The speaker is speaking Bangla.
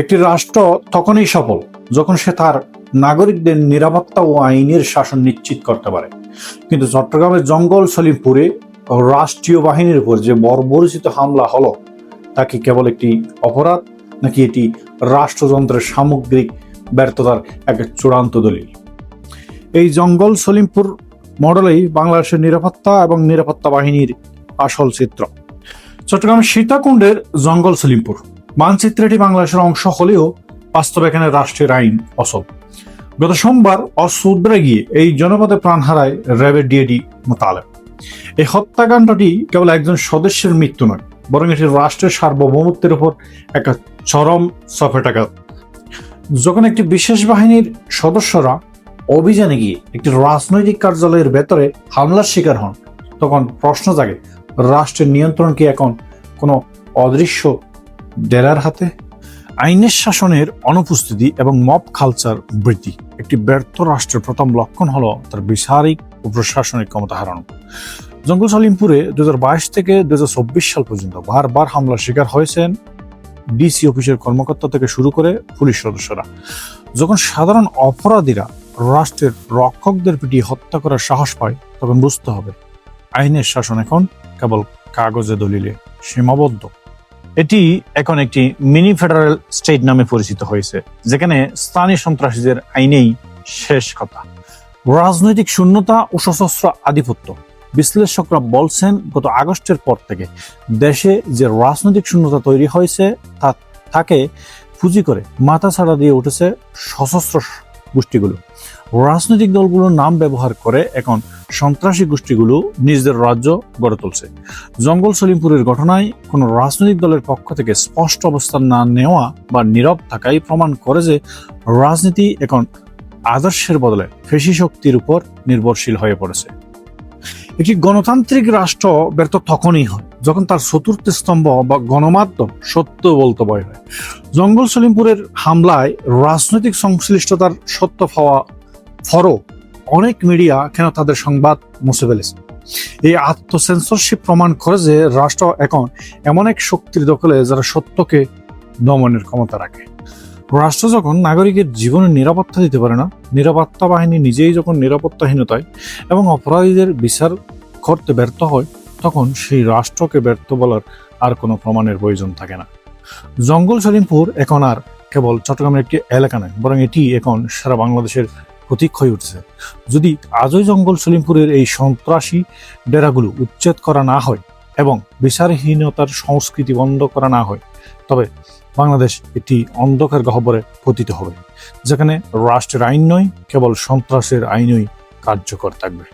একটি রাষ্ট্র তখনই সফল যখন সে তার নাগরিকদের নিরাপত্তা ও আইনের শাসন নিশ্চিত করতে পারে। কিন্তু চট্টগ্রামের জঙ্গল সলিমপুরে রাষ্ট্রীয় বাহিনীর উপর যে বর্বরচিত হামলা হলো, তা কি কেবল একটি অপরাধ, নাকি এটি রাষ্ট্রযন্ত্রের সামগ্রিক ব্যর্থতার এক চূড়ান্ত দলিল? এই জঙ্গল সলিমপুর মডেলেই বাংলাদেশের নিরাপত্তা এবং নিরাপত্তা বাহিনীর আসল চিত্র। চট্টগ্রামের সীতাকুণ্ডের জঙ্গল সলিমপুর। মানচিত্রে এটি বাংলাদেশের অংশ হলেও বাস্তবে এখানে রাষ্ট্রের আইন অসল গত সোমবার অসুদ্রে গিয়ে এই জনপদে প্রাণ হারায় র্যাবের ডিএডি মোতালেব। এই হত্যাকাণ্ডটি কেবল একজন সদস্যের মৃত্যু নয়, বরং এটি রাষ্ট্রের সার্বভৌমত্বের উপর একটা চরম সফেটাঘাত যখন একটি বিশেষ বাহিনীর সদস্যরা অভিযানে গিয়ে একটি রাজনৈতিক কার্যালয়ের ভেতরে হামলার শিকার হন, তখন প্রশ্ন জাগে, রাষ্ট্রের নিয়ন্ত্রণ কি এখন কোনো অদৃশ্য ডেরার হাতে, আইনের শাসনের অনুপস্থিতি এবং মব কালচার বৃদ্ধি। একটি ব্যর্থ রাষ্ট্রের প্রথম লক্ষণ হলো তার বিচারিক ও প্রশাসনিক ক্ষমতা হারানো। জঙ্গল সালিমপুরে দু হাজার বাইশ থেকে দু হাজার চব্বিশ সাল পর্যন্ত বারবার হামলার শিকার হয়েছেন ডিসি অফিসের কর্মকর্তা থেকে শুরু করে পুলিশ সদস্যরা। যখন সাধারণ অপরাধীরা রাষ্ট্রের রক্ষকদের পিটিয়ে হত্যা করার সাহস পায়, তখন বুঝতে হবে, আইনের শাসন এখন কেবল কাগজে দলিলে সীমাবদ্ধ। এটি এখন একটি মিনি ফেডারেল স্টেট নামে পরিচিত হয়েছে, যেখানে স্থানীয় সন্ত্রাসীদের আইনেই শেষ কথা। রাজনৈতিক শূন্যতা ও সশস্ত্র আধিপত্য বিশ্লেষকরা বলছেন, গত আগস্টের পর থেকে দেশে যে রাজনৈতিক শূন্যতা তৈরি হয়েছে, তা তাকে পুঁজি করে মাথা ছাড়া দিয়ে উঠেছে সশস্ত্র গোষ্ঠীগুলো। রাজনৈতিক দলগুলোর নাম ব্যবহার করে এখন সন্ত্রাসী গোষ্ঠীগুলো নিজেদের রাজ্য গড়ে তুলছে। জঙ্গল সলিমপুরের ঘটনায় কোনো রাজনৈতিক দলের পক্ষ থেকে স্পষ্ট অবস্থান না নেওয়া বা নীরব থাকাই প্রমাণ করে যে রাজনীতি এখন আদর্শের বদলে ফেসি শক্তির উপর নির্ভরশীল হয়ে পড়েছে। একটি গণতান্ত্রিক রাষ্ট্র ব্যর্থ তখনই হয়, যখন তার চতুর্থ স্তম্ভ বা গণমাধ্যম সত্য বলতে ভয় হয়। জঙ্গল সলিমপুরের হামলায় রাজনৈতিক সংশ্লিষ্টতার সত্য পাওয়া ফরও অনেক মিডিয়া কেন তাদের সংবাদ মুছে ফেলেছে। এই আত্মসেন্সরশিপ প্রমাণ করে যে রাষ্ট্র এখন এমন এক শক্তির দখলে যারা সত্যকে দমনের ক্ষমতা রাখে। রাষ্ট্র যখন নাগরিকের জীবনের নিরাপত্তা দিতে পারে না, নিরাপত্তা বাহিনী নিজেই যখন নিরাপত্তাহীনতায় এবং অপরাধীদের বিচার করতে ব্যর্থ হয়, তখন সেই রাষ্ট্রকে ব্যর্থ বলার আর কোনো প্রমাণের প্রয়োজন থাকে না। জঙ্গল সলিমপুর এখন আর কেবল চট্টগ্রামের একটি এলাকা নয়, বরং এটি এখন সারা বাংলাদেশের প্রতীক হয়ে উঠছে। যদি আজই জঙ্গল সলিমপুরের এই সন্ত্রাসী ডেরাগুলো উচ্ছেদ করা না হয় এবং বিচারহীনতার সংস্কৃতি বন্ধ করা না হয়, তবে বাংলাদেশ একটি অন্ধকার গহ্বরে পতিত হবে, যেখানে রাষ্ট্রের আইন নয়, কেবল সন্ত্রাসের আইনই কার্যকর থাকবে।